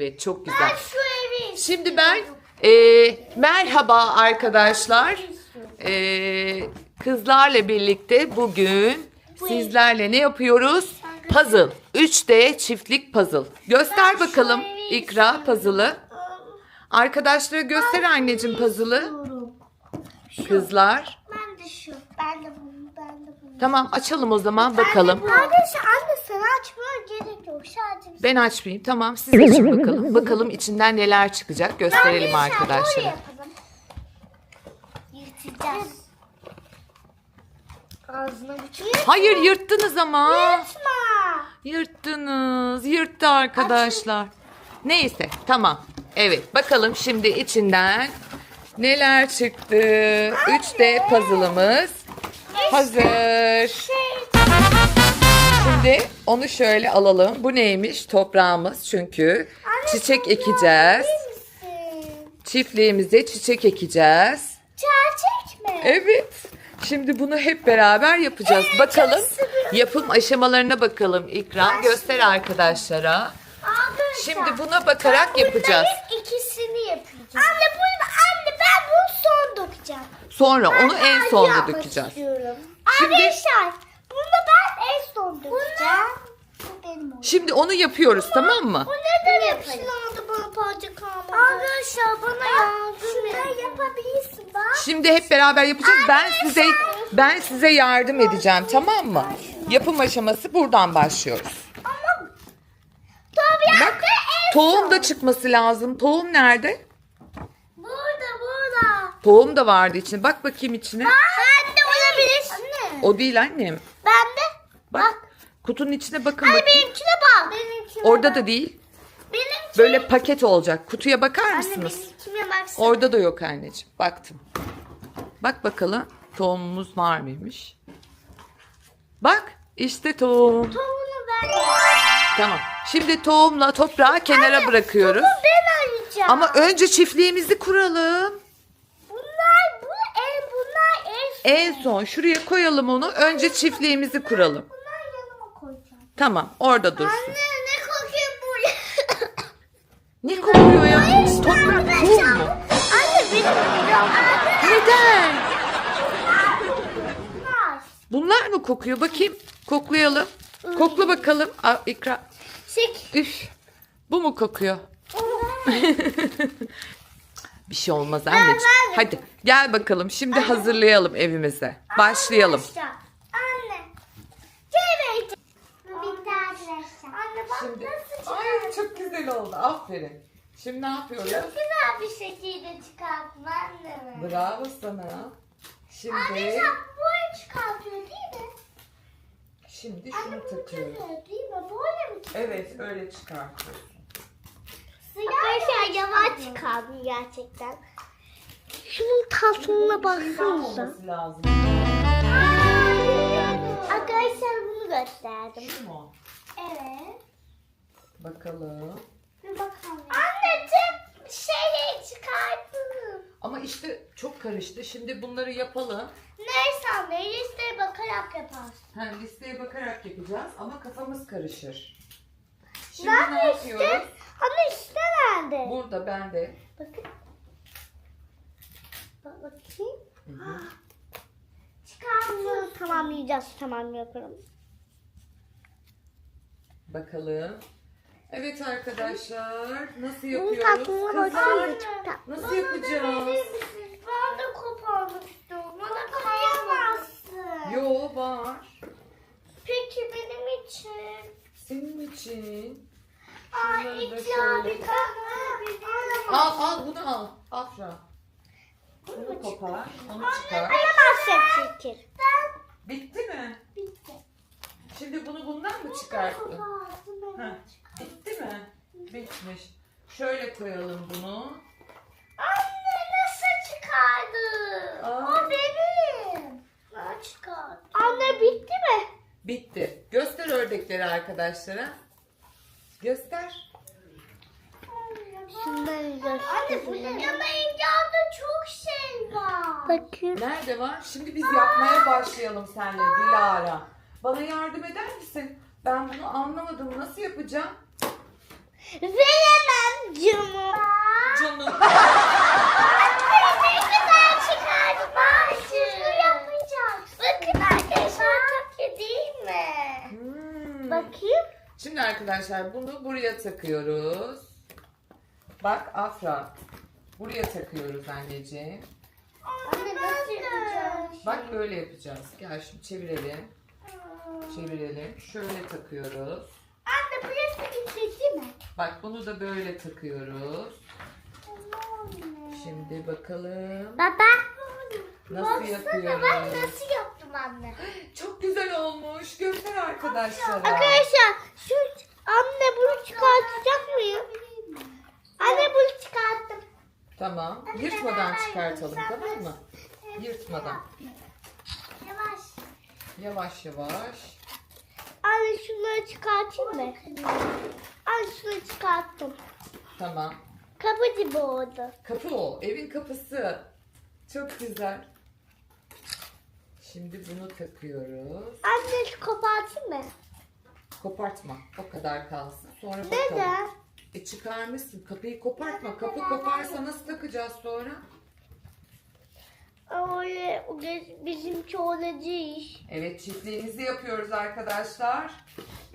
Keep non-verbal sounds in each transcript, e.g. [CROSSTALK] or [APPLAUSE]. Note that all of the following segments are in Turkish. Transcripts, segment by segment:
Evet çok güzel. Ben şu evi Şimdi ben e, merhaba arkadaşlar. E, kızlarla birlikte bugün sizlerle ne yapıyoruz? Puzzle. 3D çiftlik puzzle. Göster bakalım İkra puzzle'ı. Arkadaşlara göster anneciğim puzzle'ı. istiyorum. Kızlar. Ben de şu. Ben de bunu. Ben de bunu. Tamam açalım o zaman bakalım. Arkadaşlar anne sana açmaya gerek yok. Sadece Ben açmayayım. Tamam siz açın bakalım. Bakalım içinden neler çıkacak. Gösterelim arkadaşlara. Yırtacağız. Ağzına Hayır yırttınız ama. Yırtma. Yırttınız. Yırttı arkadaşlar. Neyse tamam. Evet bakalım şimdi içinden neler çıktı. 3D puzzle'ımız hazır. Şimdi onu şöyle alalım. Bu neymiş? Toprağımız çünkü. Çiçek ekeceğiz. Çiftliğimize çiçek ekeceğiz. Gerçek mi? Evet. Şimdi bunu hep beraber yapacağız. Bakalım yapım aşamalarına bakalım İkram. Göster arkadaşlara. Arkadaşlar, Şimdi buna bakarak yapacağız. Bunların ikisini yapacağız. Anne bunu anne ben bunu son dökeceğim. Sonra onu en sonda dökeceğiz. Arkadaşlar bunu ben en son dökeceğim. Bu benim oldu. Şimdi onu yapıyoruz tamam mı? Bu neden yapışlandı bana parça kalmadı? Arkadaşlar bana yardım edin. Yapabilirsin bak. Şimdi hep beraber yapacağız. Ben size ben size yardım edeceğim tamam mı? Yapım aşaması buradan başlıyoruz. Ama tabii Bak tohum da çıkması lazım. Tohum nerede? Burada burada. Tohum da vardı içinde. Bak bakayım içine. Ben de olabilir. Anne. O değil annem. Ben de. Bak. Kutunun içine bakın Anne bakayım. benimkine bak. Benimkine Orada da değil. Benimkine. Böyle paket olacak. Kutuya bakar Anne mısınız? benimkine baksana. Orada da yok anneciğim. Baktım. Bak bakalım tohumumuz var mıymış? Bak işte tohum. Tavuğunu ben Tamam. Şimdi tohumla toprağı kenara bırakıyoruz. Tavuğu ben arayacağım. Ama önce çiftliğimizi kuralım. bunlar bu en bunlar en son şuraya koyalım onu. Önce çiftliğimizi kuralım. Bunlar yanıma koyacağım. Tamam orada dursun. Anne ne kokuyor bu? Ne kokuyor ya? Toprak tohum mu? Anne benim Neden? bunlar. Bunlar mı kokuyor? Bakayım. Koklayalım. Kokla bakalım. Aa, ikra. Şek. Üf. Bu mu kokuyor? [LAUGHS] Bir şey olmaz anneciğim. ben- Hadi gel bakalım. Şimdi hazırlayalım evimize. Başlayalım. Arkadaşlar, Anne. Gel Bu bitti arkadaşlar. Anne bak Şimdi nasıl ay çıkardın. çok güzel oldu. Aferin. Şimdi ne yapıyoruz? Güzel bir şekilde çıkarttın anne. Bravo sana. Şimdi Arkadaşlar böyle çıkartıyor değil mi? şimdi Anne şunu bunu takıyoruz. değil mi? Böyle mi çıkartıyor? Evet öyle çıkartıyoruz. Arkadaşlar yavaş çıkardım gerçekten. Şunun tatlılığına baksanıza. Arkadaşlar bunu gösterdim. Şu mu? Evet. Bakalım. Bir bakalım. Anneciğim şeyi çıkarttım. Ama işte çok karıştı. Şimdi bunları yapalım. Neyse anne listeye bakarak yaparsın. Ha, listeye bakarak yapacağız ama kafamız karışır. Şimdi Nerede ne işte? Anne işte nerede? Burada bende. Bakın. Bak bakayım. Çıkartıyoruz. Tamamlayacağız. Tamam yaparım. Bakalım. Evet arkadaşlar nasıl Bunun yapıyoruz? tatlılığına Kızlar baksanıza çok tatlı. nasıl yapacağız? Ben de koparmak istiyorum. Bana kıyamazsın. Yo var. Peki benim için. Senin için. Şunları da şöyle. Al al bunu al. Afra. Bunu kopar. Onu çıkar. Kıyamazsın çünkü. Bitti mi? bitti. Şimdi bunu bundan mı çıkarttın? Bitti mi? Bitmiş. Şöyle koyalım bunu. Anne nasıl çıkardın? Aa. O benim. Ben çıkardım. Anne bitti mi? Bitti. Göster ördekleri arkadaşlara. Göster. Şunları göstereyim. Anne bu ne? Çok şey var. Bakın. Nerede var? Şimdi biz yapmaya başlayalım seninle Dilara. Bana yardım eder misin? Ben bunu anlamadım. Nasıl yapacağım? Veremem. Canım. Canım. [LAUGHS] Hmm. Bakayım. Şimdi arkadaşlar bunu buraya takıyoruz. Bak Afra. Buraya takıyoruz anneciğim. Anne nasıl yapacağız? Bak böyle yapacağız. Gel şimdi çevirelim. Çevirelim. Şöyle takıyoruz. Anne burası bitirdi mi? Bak bunu da böyle takıyoruz. Şimdi bakalım. Baba. Nasıl Ben yapıyoruz? nasıl yaptım anne? [GASPS] Çok güzel olmuş. Göster arkadaşlara. Arkadaşlar şu anne bunu çıkartacak mıyım? Anne bunu çıkarttım. Tamam. Yırtmadan çıkartalım tamam mı? Yırtmadan. Yavaş. Yavaş yavaş. Anne şunları çıkartayım mı? Anne şunu çıkarttım. Tamam. Kapı gibi oldu. Kapı o. Evin kapısı. Çok güzel. Şimdi bunu takıyoruz. Anne kopartayım mı? Kopartma. O kadar kalsın. Sonra bakalım. Neden? E çıkarmışsın. Kapıyı kopartma. Kapı koparsa nasıl takacağız sonra? Öyle bizimki öyle değil. Evet çiftliğimizi yapıyoruz arkadaşlar.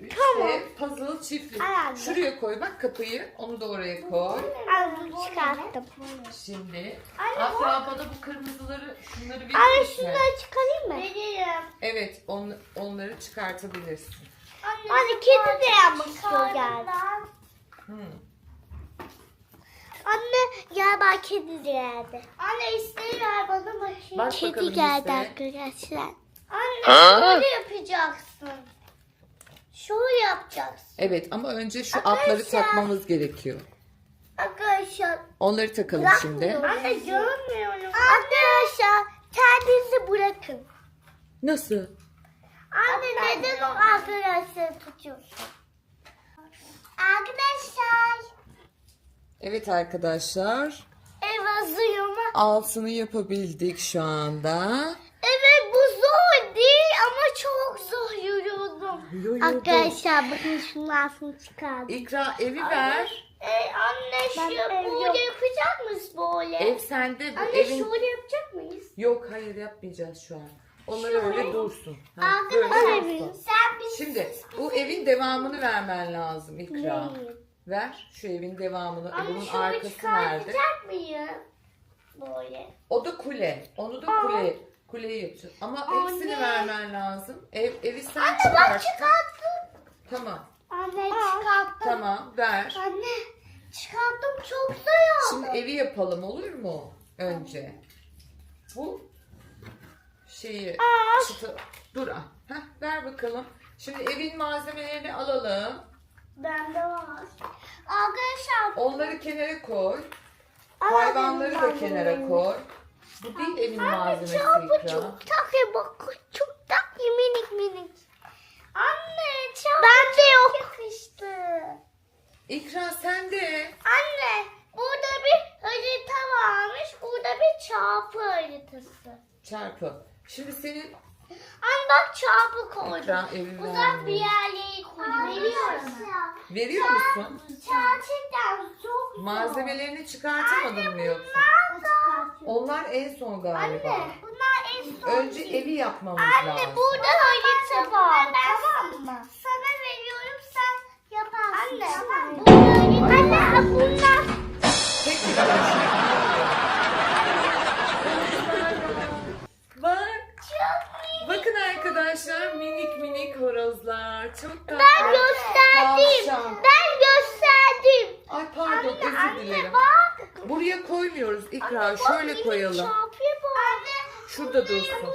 İşte Tamam. puzzle çiftlik. Aynen. Şuraya koy bak kapıyı. Onu da oraya koy. Bunu çıkarttım. Şimdi Afra bana bu kırmızıları şunları verir Anne misin? şunları çıkarayım mı? Veririm. Evet on, onları çıkartabilirsin. Anne, kedi de yapmak istiyor geldi. Hmm. Anne gel bak kedi geldi. Anne isteği ver bana bakayım. Bak kedi geldi isteğe. arkadaşlar. Anne şöyle yapacaksın. Şöyle yapacaksın. Evet ama önce şu Arkadaşlar. atları takmamız gerekiyor. Arkadaşlar. Onları takalım şimdi. Anne görmüyorum. Arkadaşlar kendinizi bırakın. Nasıl? Anne neden o arkadaşları tutuyorsun? Arkadaşlar. Evet arkadaşlar. Ev hazır ama. Altını yapabildik şu anda. Evet bu zor değil ama çok zor yürüyordum. Yoruldum. Arkadaşlar bakın şunun altını çıkardım. İkra evi ver. Ee, anne şu böyle yapacak mıyız böyle? Ev sende bu Anne evin... şöyle yapacak mıyız? Yok hayır yapmayacağız şu an. Onları Şöyle. öyle dursun. Ha, Arkadaşlar dursun. sen bir Şimdi bu evin devamını vermen lazım İkra. Neyi? Ver şu evin devamını. Anne Bunun şöyle arkası nerede? çıkartacak mıyım? Böyle. O da kule. Onu da Aa. kule. Kuleyi yapacağız. Ama Anne. hepsini vermen lazım. Ev, evi sen Anne çıkart. bak çıkarttım. Tamam. Anne çıkarttım. Tamam ver. Anne çıkarttım çok zor oldu. Şimdi evi yapalım olur mu? Önce. Bu şeyi Aa. çıtı. Dur. ah. Heh, ver bakalım. Şimdi evin malzemelerini alalım. Bende var. Arkadaşlar Onları kenara koy. Hayvanları da kenara koy. Bu değil evin Anne malzemesi çarpı İkra. çok tatlı bak çok tatlı minik minik. Anne çarpı Bende yok. yakıştı. İkra sen de. Anne burada bir harita varmış. Burada bir çarpı haritası. Çarpı. Şimdi senin Anne bak çarpı koydum. Evi Uzak vermiyor. bir yerleri koydum. Veriyorum. Veriyor musun? Gerçekten çok zor. Malzemelerini çıkartamadın mı yoksa? Onlar en son galiba. Anne bunlar en son. Önce evi yapmamız Anne lazım. burada harita var. Tamam mı? Dursun.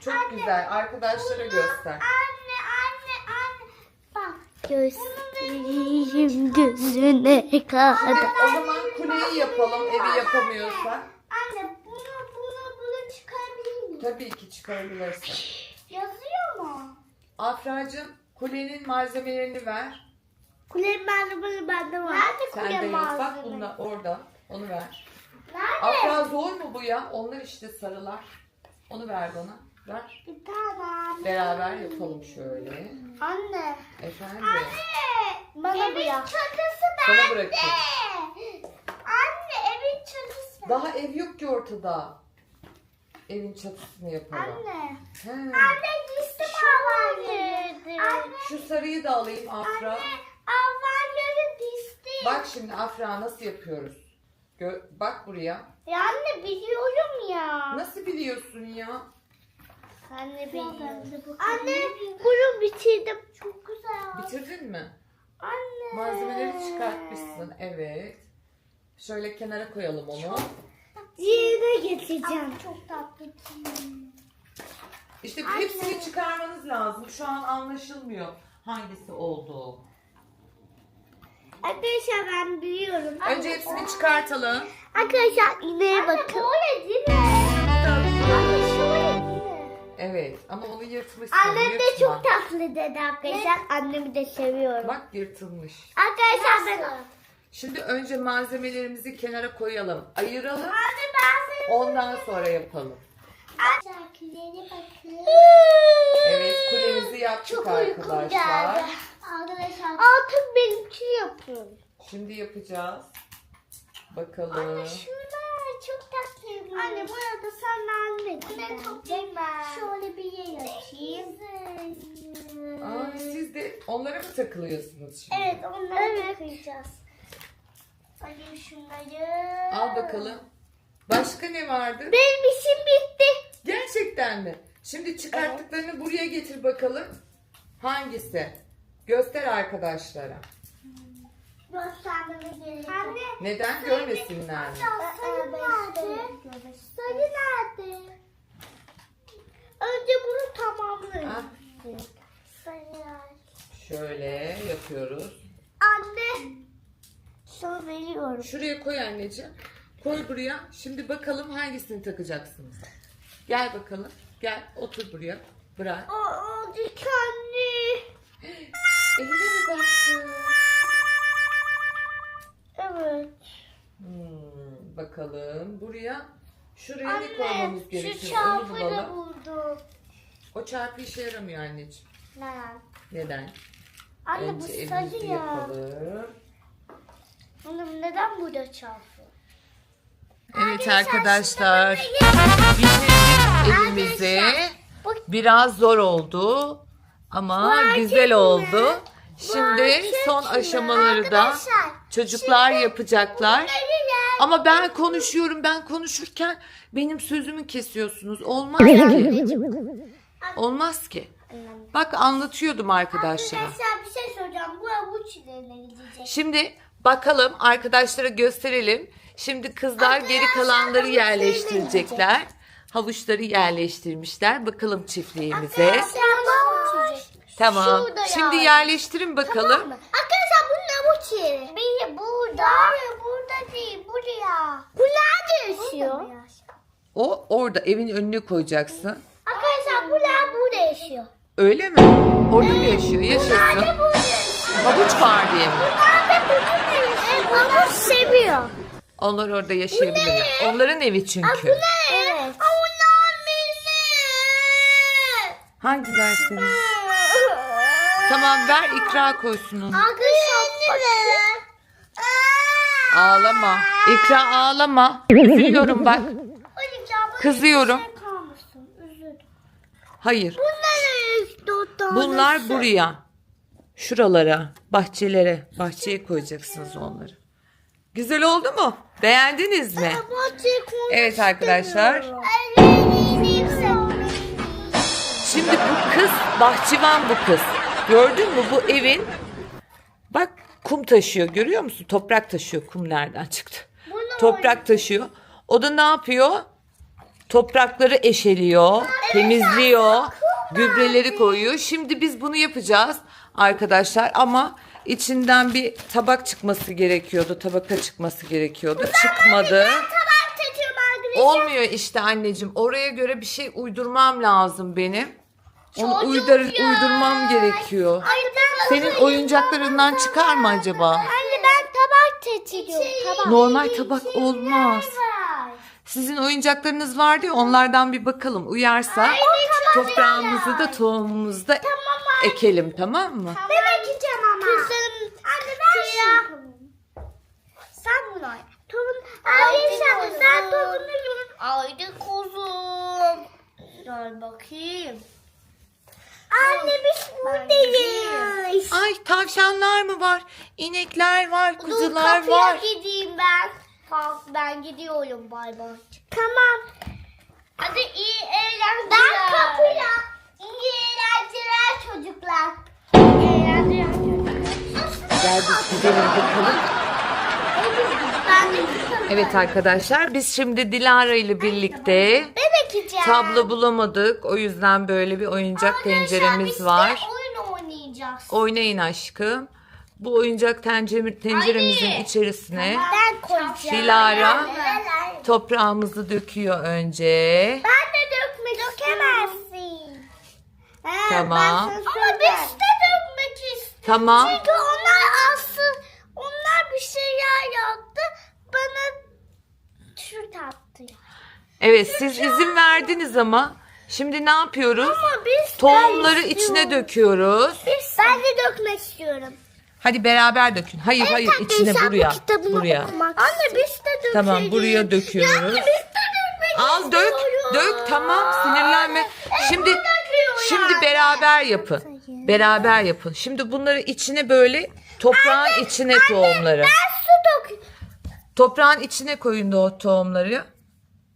Çok anne, güzel. Arkadaşlara göster. Anne anne anne. Bak. Göstereyim gözüne kadar. O zaman kuleyi yapalım evi yapamıyorsak. Anne bunu bunu bunu çıkarabilir miyim? Tabii ki çıkarabilirsin. Yazıyor mu? Afracığım kulenin malzemelerini ver. Kule malzemeleri bende var. Nerede Sen de yok. Bak bunlar orada. Onu ver. Nerede? Afra zor mu bu ya? Onlar işte sarılar. Onu ver bana. Ver. Bir tane. Beraber yapalım şöyle. Anne. Efendim. Anne. Bana bir takısı Sana bırakayım. Anne evin çatısı. Daha ev yok ki ortada. Evin çatısını yapalım. Anne. He. Anne liste bağlandı. Anne. Şu sarıyı da alayım Afra. Anne. Bak şimdi Afra nasıl yapıyoruz? Gö- bak buraya. Ya anne biliyorum ya. Nasıl biliyorsun ya? Anne biliyorum. Anne bunu bitirdim. Çok güzel. Bitirdin mi? Anne. Malzemeleri çıkartmışsın. Evet. Şöyle kenara koyalım onu. Yerine getireceğim. Çok tatlı. İşte hepsini çıkarmanız lazım. Şu an anlaşılmıyor hangisi olduğu. Arkadaşlar ben biliyorum. Önce hepsini çıkartalım. Arkadaşlar ineğe bakın. Böyle değil mi? Anne şöyle değil mi? Evet ama onu yırtmışsın. Annem de yırtma. çok tatlı dedi arkadaşlar. Annemi de seviyorum. Bak yırtılmış. Arkadaşlar ben... Şimdi önce malzemelerimizi kenara koyalım. Ayıralım. Anne ben seni... Ondan sonra yapalım. Şarkılara bakın. Evet kulemizi yaptık Çok uykum arkadaşlar. geldi. Arkadaşlar. Altın benimki yapıyorum. Şimdi yapacağız. Bakalım. Anne şunlar çok tatlıymış. Anne burada sen anne. Anne toplayayım ben. Şöyle bir yer açayım. Aa, siz de onlara mı takılıyorsunuz şimdi? Evet onları takacağız. Alayım şunları. Al bakalım. Başka ne vardı? Benim işim bitti. Gerçekten mi? Şimdi çıkarttıklarını buraya getir bakalım. Hangisi? Göster arkadaşlara. Göstermeme gerek yok. Anne. Neden görmesinler mi? Sarı nerede? Sarı nerede? Önce bunu tamamlayın. Ah, şöyle yapıyoruz. Anne. Sana veriyorum. Şuraya koy anneciğim. Koy buraya. Şimdi bakalım hangisini takacaksınız. Gel bakalım. Gel otur buraya. Bırak. Olacak anne. [LAUGHS] Eline mi baktın? Evet. Hmm, bakalım. Buraya şuraya ne Anne koymamız şu gerekiyor? Onu çarpı da bulalım. buldum. O çarpı işe yaramıyor anneciğim. Neden? Neden? Anne Önce bu sarı elimizi ya. yapalım. Oğlum neden burada çarpı? Evet arkadaşlar. Bitirdik evimizi. Biraz zor oldu ama Fark güzel oldu. Şimdi Fark son aşamaları da Arkadaşlar, çocuklar yapacaklar. Hayır Ama ben konuşuyorum. Ben konuşurken benim sözümü kesiyorsunuz. Olmaz ki. Olmaz ki. Bak anlatıyordum arkadaşlara. Arkadaşlar bir şey soracağım. Bu avuç ilerine gidecek. Şimdi bakalım arkadaşlara gösterelim. Şimdi kızlar geri kalanları yerleştirecekler. Havuçları yerleştirmişler. Bakalım çiftliğimize. Tamam. Şurada Şimdi yani. yerleştirin bakalım. Arkadaşlar bunun avuç yeri. Bir burada. Hayır burada değil. Buraya. Bu nerede yaşıyor? O orada evin önüne koyacaksın. Arkadaşlar bunlar burada yaşıyor. Öyle mi? Orada mı yaşıyor? Yaşasın. burada yaşıyor. Havuç var diye mi? Bunlar da burada yaşıyor. Havuç seviyor. Onlar orada yaşayabilirler. Onların evi çünkü. Evet. Onlar benim. Hangi dersiniz? Tamam ver ikra koysun onu. Arkadaşlar Ağlama. İkra ağlama. Üzülüyorum bak. Kızıyorum. Hayır. Bunlar buraya. Şuralara, bahçelere, bahçeye koyacaksınız onları. Güzel oldu mu? Beğendiniz mi? Evet arkadaşlar. Şimdi bu kız bahçıvan bu kız. Gördün mü bu evin? Bak kum taşıyor görüyor musun? Toprak taşıyor. Kum nereden çıktı? Toprak taşıyor. O da ne yapıyor? Toprakları eşeliyor, temizliyor, gübreleri koyuyor. Şimdi biz bunu yapacağız arkadaşlar ama içinden bir tabak çıkması gerekiyordu. Tabaka çıkması gerekiyordu. Çıkmadı. Olmuyor işte anneciğim. Oraya göre bir şey uydurmam lazım benim. Onu Çocuk uydur, ya. uydurmam gerekiyor. Senin oyuncaklarından çıkar mı acaba? Anne ben tabak seçiyorum. Tabak. Normal tabak olmaz. Sizin oyuncaklarınız vardı ya onlardan bir bakalım. Uyarsa toprağımızı da tohumumuzu da ekelim tamam mı? Ben ekeceğim ama. Kızım. Anne ben şey yapalım. Arkadaşlar ben dokunuyorum. Haydi kuzum. Gel bakayım. Anne biz buradayız. Ay tavşanlar mı var? İnekler var, Dur kuzular kapıya var. gideyim ben. Kalk ben gidiyorum bay bay. Tamam. Hadi iyi eğlenceler. Ben kapıya. İyi eğlenceler çocuklar. İyi eğlenceler çocuklar. Gel biz gidelim bakalım. Ben de. Evet arkadaşlar biz şimdi Dilara ile birlikte Ben tablo bulamadık. O yüzden böyle bir oyuncak tenceremiz var. oyun oynayacağız. Oynayın aşkım. Bu oyuncak tencere, tenceremizin içerisine Ben koyacağım. Dilara Ben toprağımızı döküyor önce. de dökmek Dökemezsin. Tamam. Ama biz de dökmek istiyoruz. Tamam. Çünkü onlar asıl, onlar bir şeyler yaptı. Bana şut attı. Evet siz izin verdiniz ama şimdi ne yapıyoruz? Ama biz Tohumları içine döküyoruz. Biz ben de dökmek istiyorum. Hadi beraber dökün. Hayır hayır içine buraya. Buraya. Anne biz de dökelim. Tamam buraya döküyoruz. Yani biz de dökmek Al dök. istiyoruz. Dök tamam sinirlenme. Şimdi şimdi beraber yapın. Beraber yapın. Şimdi bunları içine böyle toprağın içine tohumları. Ben su dök. Toprağın içine koyun o tohumları.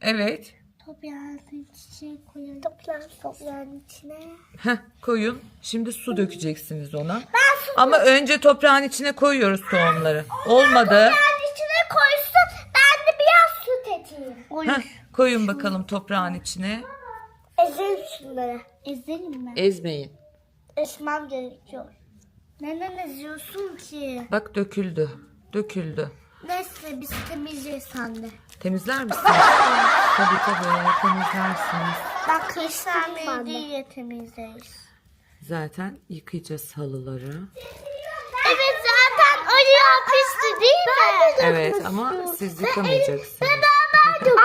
Evet. Toprağın içine koyalım. Toprağın, toprağın içine. Heh, koyun. Şimdi su dökeceksiniz ona. Ben su Ama önce toprağın içine koyuyoruz tohumları. Olmadı. toprağın içine koysun. Ben de biraz süt eteyim. Heh, koyun bakalım toprağın içine. Ezelim şunları. Ezelim mi? Ezmeyin. Esmem gerekiyor. Neden eziyorsun ki? Bak döküldü. Döküldü. Neyse biz temizleyeceğiz anne. Temizler misiniz? [LAUGHS] tabii tabii temizlersiniz. Bak kışlar diye temizleriz. Zaten yıkayacağız halıları. Evet zaten ayağı pisti değil mi? Evet ama siz yıkamayacaksınız. [LAUGHS]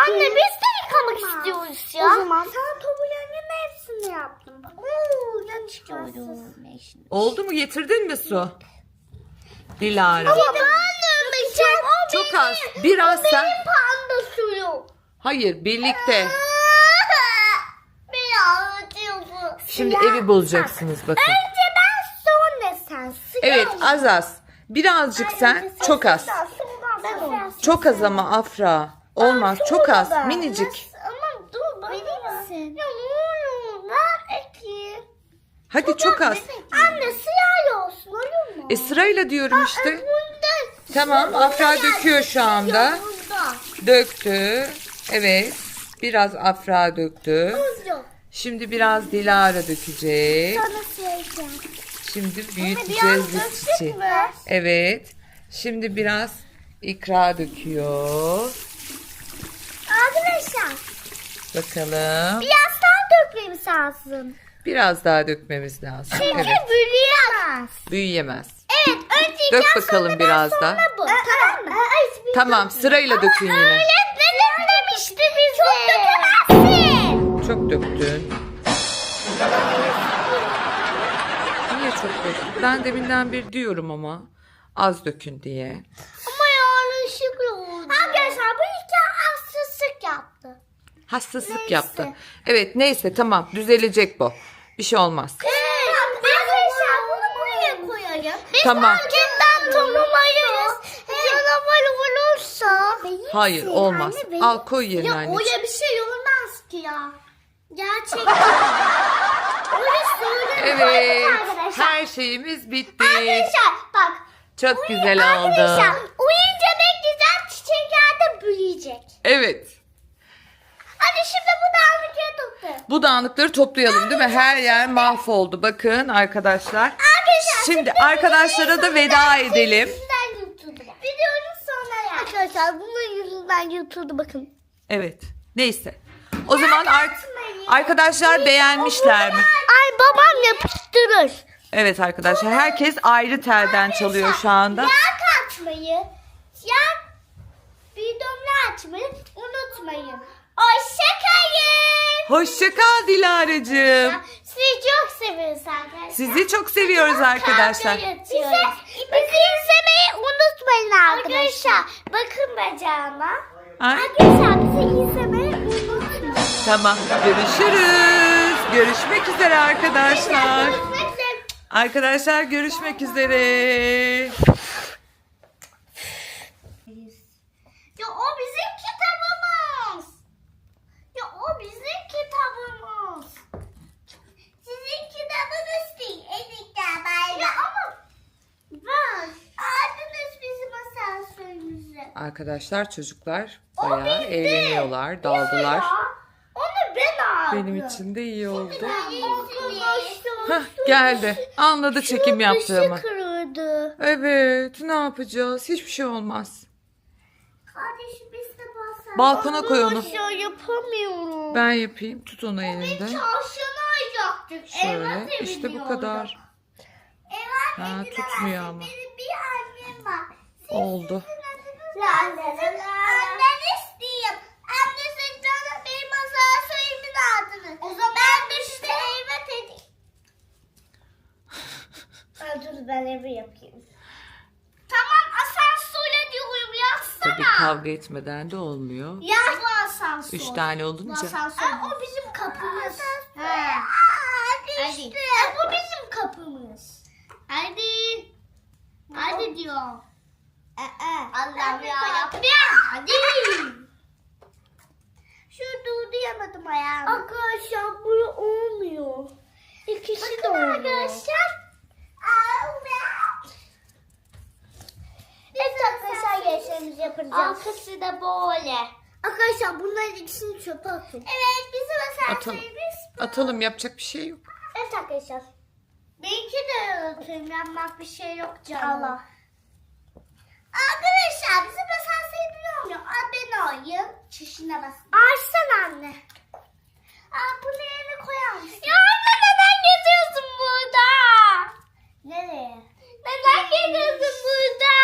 Anne biz de yıkamak istiyoruz ya. O zaman sen tobularının hepsini yaptın. Oo yanlış gördüm. Oldu mu? Getirdin mi su? Dilara. Ama ben dönmeyeceğim. O Çok benim. az. Biraz o sen. Benim panda suyu. Hayır birlikte. [LAUGHS] Beni ağlatıyorsun. Şimdi evi bozacaksınız bakın. Önce ben sonra sen. Sıra Evet az az. Birazcık sen. Çok az. Ben. Çok az ama Afra. Olmaz. Çok az. Minicik. Ama dur bana. Verir misin? Ya ne olur ver ekeyim. Hadi çok az. Anne siyah olsun olur mu? E sırayla diyorum işte. Bunda. Tamam Afra döküyor şu anda. Döktü. Evet. Biraz Afra döktü. Şimdi biraz Dilara dökecek. Sana söyleyeceğim. Şimdi büyüteceğiz mü? Evet. Şimdi biraz ikra döküyor. Arkadaşlar Bakalım. biraz daha dökmemiz lazım. Biraz daha dökmemiz lazım. Çünkü Evet. büyüyemez. Büyüyemez. Evet önce Dök yiyeceğiz, bakalım sonra biraz da. bu. Tamam mı? Tamam sırayla dökün yine. Öğretmenim demişti bize. Çok dökemezsin. Çok döktün. Niye çok döktün? Ben deminden bir diyorum ama. Az dökün diye. Ama yanlışlıkla oldu. Arkadaşlar bu iki hassaslık yaptı. Hassaslık Neyse. yaptı. Evet neyse tamam düzelecek bu. Bir şey olmaz. Evet. Arkadaşlar bunu buraya koyalım. Biz Tamam. marketten tanımayız. Canavar olursa. Hayır olmaz. Al koy yerine Ya anneciğim. öyle bir şey olmaz ki ya. Gerçekten. öyle söyleme. Evet. Arkadaşlar. Her şeyimiz bitti. Arkadaşlar bak. Çok güzel Arkadaşlar oldu. uyuyunca ne güzel çiçekler de büyüyecek. Evet. Hadi şimdi bu dağınıkları toplayalım. Bu dağınıkları toplayalım değil mi? Her yer mahvoldu. Bakın arkadaşlar. Arkadaşlar Şimdi arkadaşlara da veda edelim. Yüzünden yutuldu. Videonun sonuna ya. Arkadaşlar bunun yüzünden yutuldu bakın. Evet. Neyse. O zaman art arkadaşlar beğenmişler mi? Ay babam yapıştırır. Evet arkadaşlar. Herkes ayrı telden çalıyor şu anda. Yağ katmayı, yağ bidonunu açmayı unutmayın. Hoşçakalın. Hoşça kal Dilara'cığım. Sizi çok seviyoruz arkadaşlar. Sizi çok seviyoruz arkadaşlar. Bize, bizi izlemeyi unutmayın arkadaşlar. Bakın bacağıma. Ay, Arkadaşlar bizi izlemeyi unutmayın. tamam görüşürüz. Görüşmek üzere arkadaşlar. Görüşmek üzere. Arkadaşlar görüşmek üzere. Ya o bizim kitabımız. Ya o bizim kitabımız. Sizin kitabınız değil. Ya ama var. Aldınız bizim asansörümüzü. Arkadaşlar çocuklar O bayağı bizde. eğleniyorlar, daldılar. Ya, Onu ben aldım. Benim için de iyi oldu. Hah geldi. Anladı çekim yaptığımı. kırıldı. Evet ne yapacağız? Hiçbir şey olmaz. Kardeşim biz de basalım. Balkona koy onu. Yapamıyorum. Ben yapayım. Tut onu elinde. Çarşını ayacaktık. Şöyle. İşte bu kadar. Ha, tutmuyor ama. Benim bir annem var. Oldu. Anneniz diyeyim. Annesi canım benim asansörümün adını. O zaman ben de size evet edeyim. [LAUGHS] Dur ben evi yapayım. Tamam asansöre diyorum yazsana. Tabii kavga etmeden de olmuyor. Yaz bu asansör. Üç tane olunca. Aa, o bizim kapımız. He. Hadi işte. E, bu bizim kapımız. Hadi. Hadi diyor. Allah ya yapma. Hadi. Şurada uyuyamadım ayağımı. Arkadaşlar bu olmuyor. İkisi de olmuyor. Arkadaşlar. Evet arkadaşlar gençlerimizi yapacağız. Arkası da böyle. Arkadaşlar bunların ikisini çöpe atın. Evet bizim Atalım. asansörümüz bu. Atalım yapacak bir şey yok. Evet arkadaşlar. Belki de unuturum. Yapmak bir şey yok canım. Allah. Arkadaşlar bizi basan sevgili olmuyor. Abone olayım. Çişine basın. Açsana anne. Aa, bunu yerine koyar mısın? Ya anne neden geziyorsun burada? Nereye? Neden geziyorsun burada?